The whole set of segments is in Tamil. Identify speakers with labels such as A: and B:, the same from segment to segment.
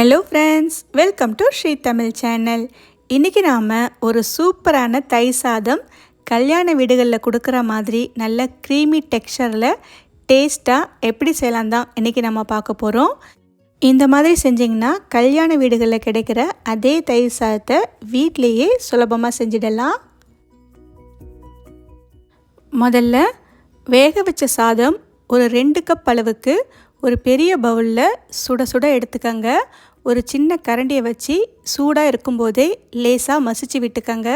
A: Hello friends welcome to Sri Tamil channel இன்றைக்கி நாம் ஒரு சூப்பரான தை சாதம் கல்யாண வீடுகளில் கொடுக்குற மாதிரி நல்ல க்ரீமி டெக்ஸ்சரில் டேஸ்ட்டாக எப்படி செய்யலாம் தான் இன்றைக்கி நம்ம பார்க்க போகிறோம் இந்த மாதிரி செஞ்சிங்கன்னா கல்யாண வீடுகளில் கிடைக்கிற அதே தயிர் சாதத்தை வீட்லேயே சுலபமாக செஞ்சிடலாம். முதல்ல வேக வச்ச சாதம் ஒரு ரெண்டு கப் அளவுக்கு ஒரு பெரிய பவுலில் சுட சுட எடுத்துக்கங்க. ஒரு சின்ன கரண்டியை வச்சு சூடாக இருக்கும்போதே லேசாக மசிச்சு விட்டுக்கங்க.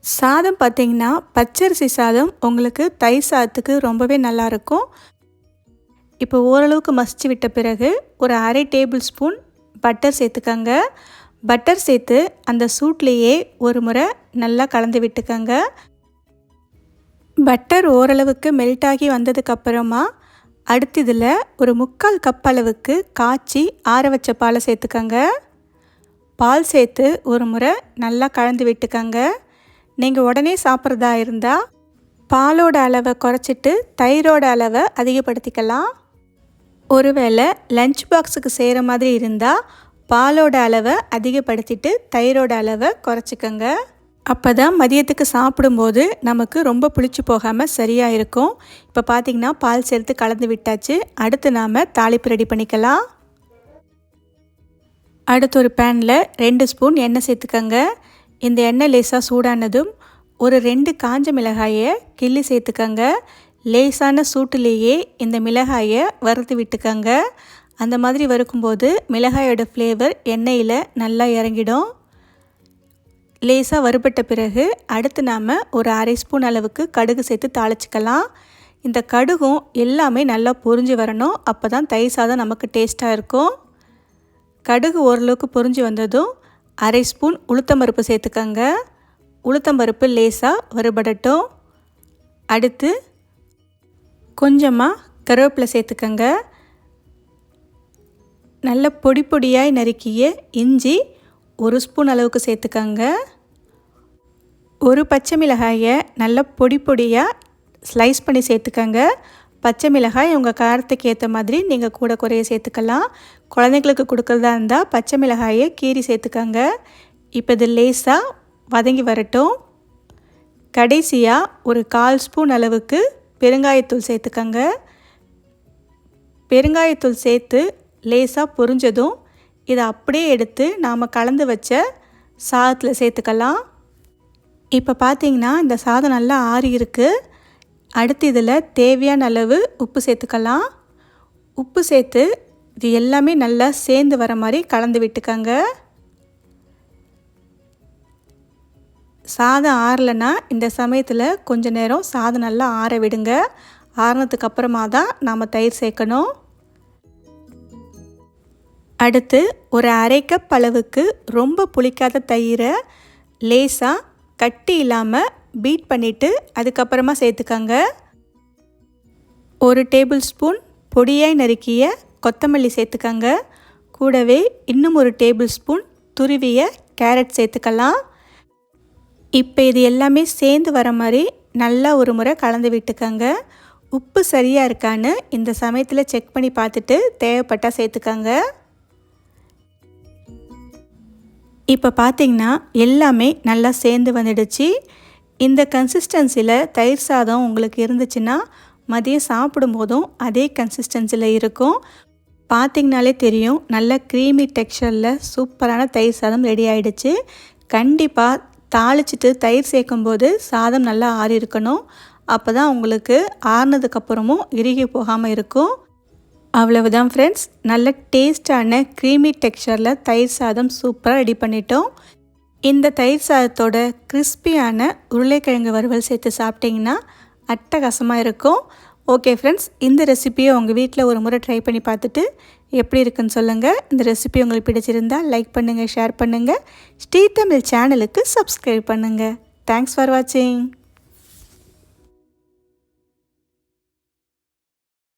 A: சாதம் பார்த்திங்கன்னா பச்சரிசி சாதம் உங்களுக்கு தை சாதத்துக்கு ரொம்பவே நல்லாயிருக்கும் இப்போ ஓரளவுக்கு மசிச்சு விட்ட பிறகு ஒரு அரை டேபிள் ஸ்பூன் பட்டர் சேர்த்துக்கங்க. பட்டர் சேர்த்து அந்த சூட்லேயே ஒரு முறை நல்லா கலந்து விட்டுக்கங்க. பட்டர் ஓரளவுக்கு மெல்ட் ஆகி வந்ததுக்கப்புறமா அடுத்து இதில் ஒரு முக்கால் கப் அளவுக்கு காய்ச்சி ஆற வச்ச பாலை சேர்த்துக்கங்க. பால் சேர்த்து ஒரு முறை நல்லா கலந்து விட்டுக்கங்க. நீங்கள் உடனே சாப்பிட்றதா இருந்தால் பாலோட அளவை குறைச்சிட்டு தயிரோட அளவை அதிகப்படுத்திக்கலாம். ஒருவேளை லஞ்ச் பாக்ஸுக்கு செய்கிற மாதிரி இருந்தால் பாலோட அளவை அதிகப்படுத்திட்டு தயிரோட அளவை குறைச்சிக்கங்க. அப்போ தான் மதியத்துக்கு சாப்பிடும்போது நமக்கு ரொம்ப புளிச்சு போகாமல் சரியாக இருக்கும். இப்போ பார்த்திங்கன்னா பால் சேர்த்து கலந்து விட்டாச்சு. அடுத்து நாம் தாளிப்பு ரெடி பண்ணிக்கலாம். அடுத்து ஒரு பேனில் ரெண்டு ஸ்பூன் எண்ணெய் சேர்த்துக்கங்க. இந்த எண்ணெய் லேசாக சூடானதும் ஒரு ரெண்டு காஞ்ச மிளகாயை கிள்ளி சேர்த்துக்கங்க. லேசான சூட்டுலேயே இந்த மிளகாயை வறுத்து விட்டுக்கங்க. அந்த மாதிரி வறுக்கும்போது மிளகாயோட ஃப்ளேவர் எண்ணெயில் நல்லா இறங்கிடும். லேசாக வறுபட்ட பிறகு அடுத்து நாம் ஒரு அரை ஸ்பூன் அளவுக்கு கடுகு சேர்த்து தாளிச்சிக்கலாம். இந்த கடுகும் எல்லாமே நல்லா பொரிஞ்சு வரணும். அப்போ தான் தயிர் சாதம் நமக்கு டேஸ்ட்டாக இருக்கும். கடுகு ஓரளவுக்கு பொரிஞ்சு வந்ததும் அரை ஸ்பூன் உளுத்தம்பருப்பு சேர்த்துக்கங்க. உளுத்தம்பருப்பு லேசாக வறுபடட்டும். அடுத்து கொஞ்சமாக கருவேப்பிலை சேர்த்துக்கங்க. நல்ல பொடி பொடியாய் நறுக்கிய இஞ்சி ஒரு ஸ்பூன் அளவுக்கு சேர்த்துக்கங்க. ஒரு பச்சை மிளகாயை நல்லா பொடி பொடியாக ஸ்லைஸ் பண்ணி சேர்த்துக்கங்க. பச்சை மிளகாய் உங்கள் காரத்துக்கு ஏற்ற மாதிரி நீங்கள் கூட குறைய சேர்த்துக்கலாம். குழந்தைங்களுக்கு கொடுக்குறதா இருந்தால் பச்சை மிளகாயை கீறி சேர்த்துக்கங்க. இப்போ இது லேஸாக வதங்கி வரட்டும். கடைசியாக ஒரு கால் ஸ்பூன் அளவுக்கு பெருங்காயத்தூள் சேர்த்துக்கங்க. பெருங்காயத்தூள் சேர்த்து லேசாக பொரிஞ்சதும் இதை அப்படியே எடுத்து நாம் கலந்து வச்ச சாதத்தில் சேர்த்துக்கலாம். இப்போ பார்த்தீங்கன்னா இந்த சாதம் நல்லா ஆறி இருக்குது அடுத்து இதில் தேவையான அளவு உப்பு சேர்த்துக்கலாம். உப்பு சேர்த்து இது எல்லாமே நல்லா சேர்ந்து வர மாதிரி கலந்து விட்டுக்கங்க. சாதம் ஆறலைன்னா இந்த சமயத்தில் கொஞ்ச நேரம் சாதம் நல்லா ஆற விடுங்க. ஆறினதுக்கு அப்புறமா தான் நாம் தயிர் சேர்க்கணும். அடுத்து ஒரு அரை கப் அளவுக்கு ரொம்ப புளிக்காத தயிரை லேசாக கட்டி இல்லாமல் பீட் பண்ணிவிட்டு அதுக்கப்புறமா சேர்த்துக்கங்க. ஒரு டேபிள் ஸ்பூன் பொடியாய் நறுக்கிய கொத்தமல்லி சேர்த்துக்கங்க. கூடவே இன்னும் ஒரு டேபிள் ஸ்பூன் துருவிய கேரட் சேர்த்துக்கலாம். இப்போ இது எல்லாமே சேர்ந்து வர மாதிரி நல்லா ஒரு முறை கலந்து விட்டுக்கங்க. உப்பு சரியாக இருக்கான்னு இந்த சமயத்தில் செக் பண்ணி பார்த்துட்டு தேவைப்பட்டால் சேர்த்துக்கங்க. இப்போ பார்த்திங்கன்னா எல்லாமே நல்லா சேர்ந்து வந்துடுச்சு. இந்த கன்சிஸ்டன்சியில் தயிர் சாதம் உங்களுக்கு இருந்துச்சுன்னா மதியம் சாப்பிடும்போதும் அதே கன்சிஸ்டன்சியில் இருக்கும். பார்த்திங்கனாலே தெரியும் நல்ல க்ரீமி டெக்ஸ்சரில் சூப்பரான தயிர் சாதம் ரெடி ஆகிடுச்சு கண்டிப்பாக தாளிச்சிட்டு தயிர் சேர்க்கும்போது சாதம் நல்லா ஆறி இருக்கணும் அப்போ தான் உங்களுக்கு ஆறுனதுக்கப்புறமும் இறுகி போகாமல் இருக்கும். அவ்வளவுதான் ஃப்ரெண்ட்ஸ் நல்ல டேஸ்டான க்ரீமி டெக்ஸ்சரில் தயிர் சாதம் சூப்பராக ரெடி பண்ணிட்டோம். இந்த தயிர் சாதத்தோட கிறிஸ்பியான உருளைக்கிழங்கு வறுவல் சேர்த்து சாப்பிட்டிங்கன்னா அட்டகாசமாக இருக்கும். ஓகே ஃப்ரெண்ட்ஸ் இந்த ரெசிப்பியை உங்கள் வீட்டில் ஒரு முறை ட்ரை பண்ணி பார்த்துட்டு எப்படி இருக்குன்னு சொல்லுங்கள் இந்த ரெசிபி உங்களுக்கு பிடிச்சிருந்தால் லைக் பண்ணுங்கள் ஷேர் பண்ணுங்கள் ஸ்ரீ தமிழ் சேனலுக்கு சப்ஸ்கிரைப் பண்ணுங்கள் தேங்க்ஸ் ஃபார் வாட்சிங்